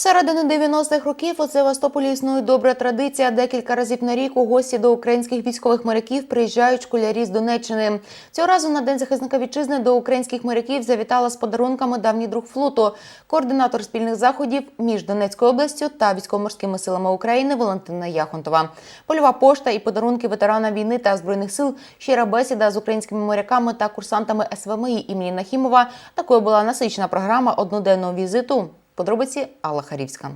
Середини 90-х років у Севастополі існує добра традиція. Декілька разів на рік у гості до українських військових моряків приїжджають школярі з Донеччини. Цього разу на день захисника вітчизни до українських моряків завітала з подарунками давній друг флоту, координатор спільних заходів між Донецькою областю та військово-морськими силами України Валентина Яхонтова. Польова пошта і подарунки ветерана війни та збройних сил. Щира бесіда з українськими моряками та курсантами СВМІ імені Нахімова. Такою була насичена програма одноденного візиту. Подробиці Алла Харівська.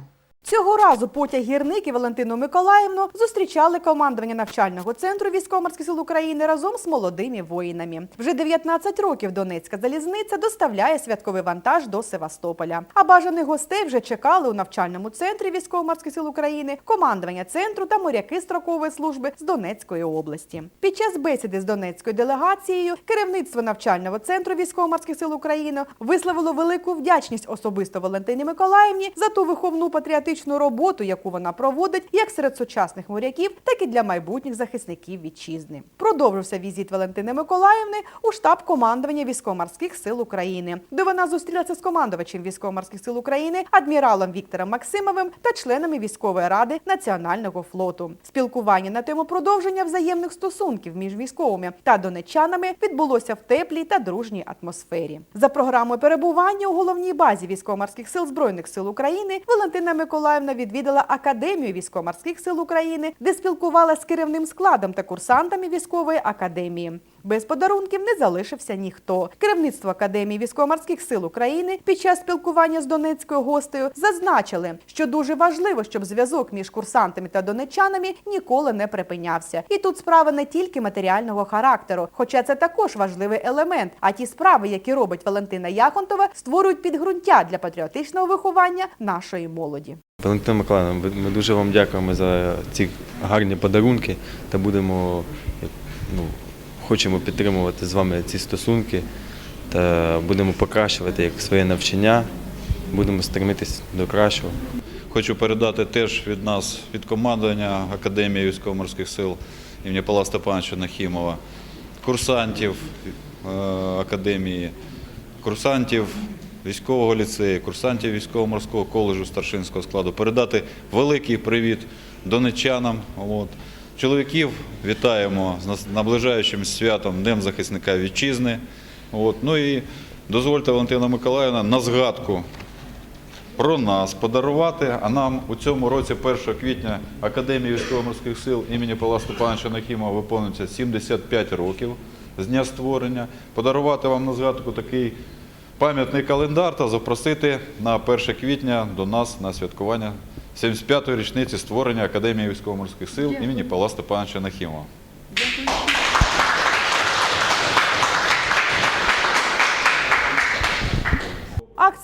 Цього разу потяг гірник і Валентину Миколаївну зустрічали командування навчального центру військово-морських сил України разом з молодими воїнами. Вже 19 років Донецька залізниця доставляє святковий вантаж до Севастополя. А бажаних гостей вже чекали у навчальному центрі військово-морських сил України, командування центру та моряки строкової служби з Донецької області. Під час бесіди з Донецькою делегацією керівництво навчального центру військово-морських сил України висловило велику вдячність особисто Валентині Миколаївні за ту виховну патріотичну роботу, яку вона проводить як серед сучасних моряків, так і для майбутніх захисників вітчизни. Продовжився візит Валентини Миколаївни у штаб командування військово-морських сил України, де вона зустрілася з командувачем військово-морських сил України, адміралом Віктором Максимовим та членами військової ради Національного флоту. Спілкування на тему продовження взаємних стосунків між військовими та донеччанами відбулося в теплій та дружній атмосфері. За програмою перебування у головній базі військово-морських сил збройних сил України Валентина Миколаївна відвідала академію військово-морських сил України, де спілкувалася з керівним складом та курсантами військової академії. Без подарунків не залишився ніхто. Керівництво Академії військово-морських сил України під час спілкування з донецькою гостею зазначили, що дуже важливо, щоб зв'язок між курсантами та донеччанами ніколи не припинявся. І тут справа не тільки матеріального характеру, хоча це також важливий елемент. А ті справи, які робить Валентина Яхонтова, створюють підґрунтя для патріотичного виховання нашої молоді. Валентина Миколаївна, ми- ми дуже вам дякуємо за ці гарні подарунки та будемо ну, хочемо підтримувати з вами ці стосунки та будемо покращувати як своє навчання, будемо стремитись до кращого. Хочу передати теж від нас, від командування Академії військово-морських сил імені Павла Степановича Нахімова, курсантів е, Академії, курсантів військового ліцею, курсантів військово-морського коледжу старшинського складу. Передати великий привіт донеччанам. От. Чоловіків вітаємо з наближаючим святом Днем захисника вітчизни. От. Ну і дозвольте, Валентина Миколаївна, на згадку про нас подарувати. А нам у цьому році, 1 квітня, Академії військово-морських сил імені Павла Степановича Нахімова виповнюється 75 років з дня створення. Подарувати вам на згадку такий пам'ятний календар та запросити на 1 квітня до нас на святкування 75-ї річниці створення Академії військово-морських сил імені Павла Степановича Нахімова.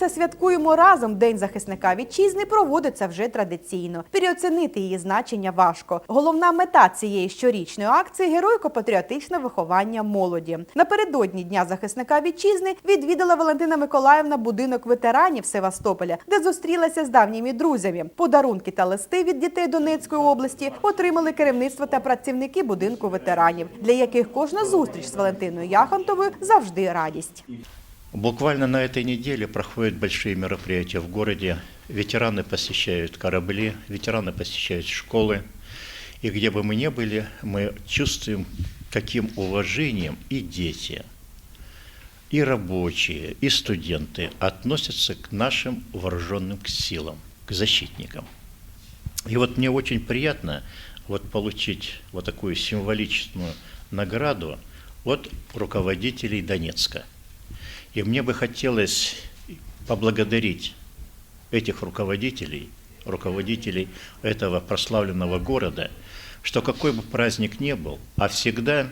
Акція Святкуємо разом День захисника вітчизни проводиться вже традиційно. Переоцінити її значення важко. Головна мета цієї щорічної акції геройко-патріотичне виховання молоді. Напередодні Дня захисника вітчизни відвідала Валентина Миколаївна будинок ветеранів Севастополя, де зустрілася з давніми друзями. Подарунки та листи від дітей Донецької області отримали керівництво та працівники будинку ветеранів, для яких кожна зустріч з Валентиною Яхонтовою завжди радість. Буквально на этой неделе проходят большие мероприятия в городе. Ветераны посещают корабли, ветераны посещают школы. И где бы мы ни были, мы чувствуем, каким уважением и дети, и рабочие, и студенты относятся к нашим вооруженным силам, к защитникам. И вот мне очень приятно вот получить вот такую символичную награду от руководителей Донецка. И мне бы хотелось поблагодарить этих руководителей, руководителей этого прославленного города, что какой бы праздник ни был, а всегда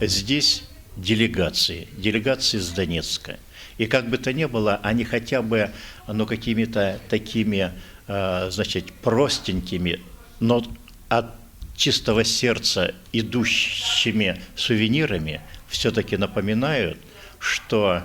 здесь делегации, делегации с Донецка. И как бы то ни было, они хотя бы ну, какими-то такими, э, значит, простенькими, но от чистого сердца идущими сувенирами все-таки напоминают, что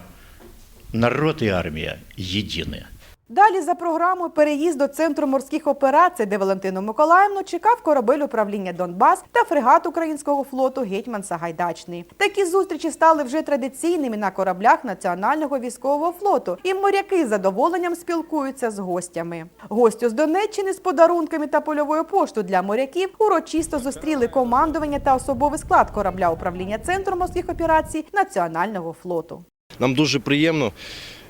народ и армия едины. Далі за програмою переїзд до центру морських операцій, де Валентину Миколаївну чекав корабель управління Донбас та фрегат українського флоту Гетьман Сагайдачний. Такі зустрічі стали вже традиційними на кораблях Національного військового флоту, і моряки з задоволенням спілкуються з гостями. Гостю з Донеччини з подарунками та польовою поштою для моряків урочисто зустріли командування та особовий склад корабля управління центру морських операцій Національного флоту. Нам дуже приємно,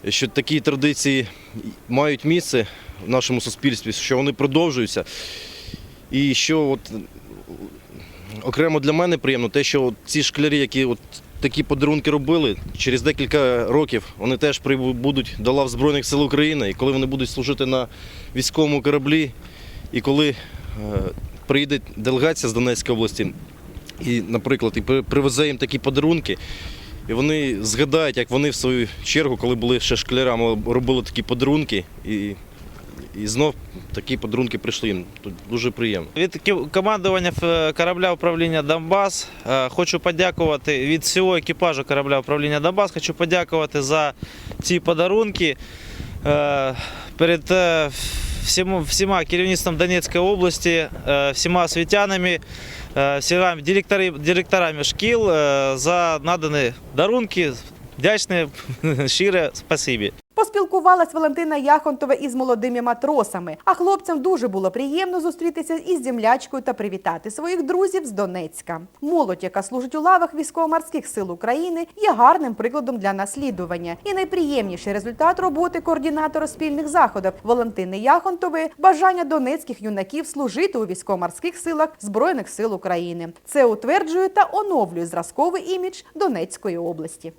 що такі традиції мають місце в нашому суспільстві, що вони продовжуються. І що от, окремо для мене приємно, те, що от ці школярі, які от такі подарунки робили, через декілька років вони теж прибудуть до лав Збройних сил України. І коли вони будуть служити на військовому кораблі, і коли е, приїде делегація з Донецької області, і, наприклад, і привезе їм такі подарунки, і вони згадають, як вони в свою чергу, коли були ще школярами, робили такі подарунки, і, і знов такі подарунки прийшли їм. Тут дуже приємно. Від командування корабля управління Донбас е, хочу подякувати від всього екіпажу корабля управління Донбас. Хочу подякувати за ці подарунки Е, перед е, всіма, керівництвом Донецької області, всіма освітянами, всіма директори, директорами шкіл е, за надані дарунки. Вдячне, щире спасибі. Поспілкувалась Валентина Яхонтова із молодими матросами, а хлопцям дуже було приємно зустрітися із землячкою та привітати своїх друзів з Донецька. Молодь, яка служить у лавах військово-морських сил України, є гарним прикладом для наслідування. І найприємніший результат роботи координатора спільних заходів Валентини Яхонтової бажання донецьких юнаків служити у військово-морських силах Збройних сил України. Це утверджує та оновлює зразковий імідж Донецької області.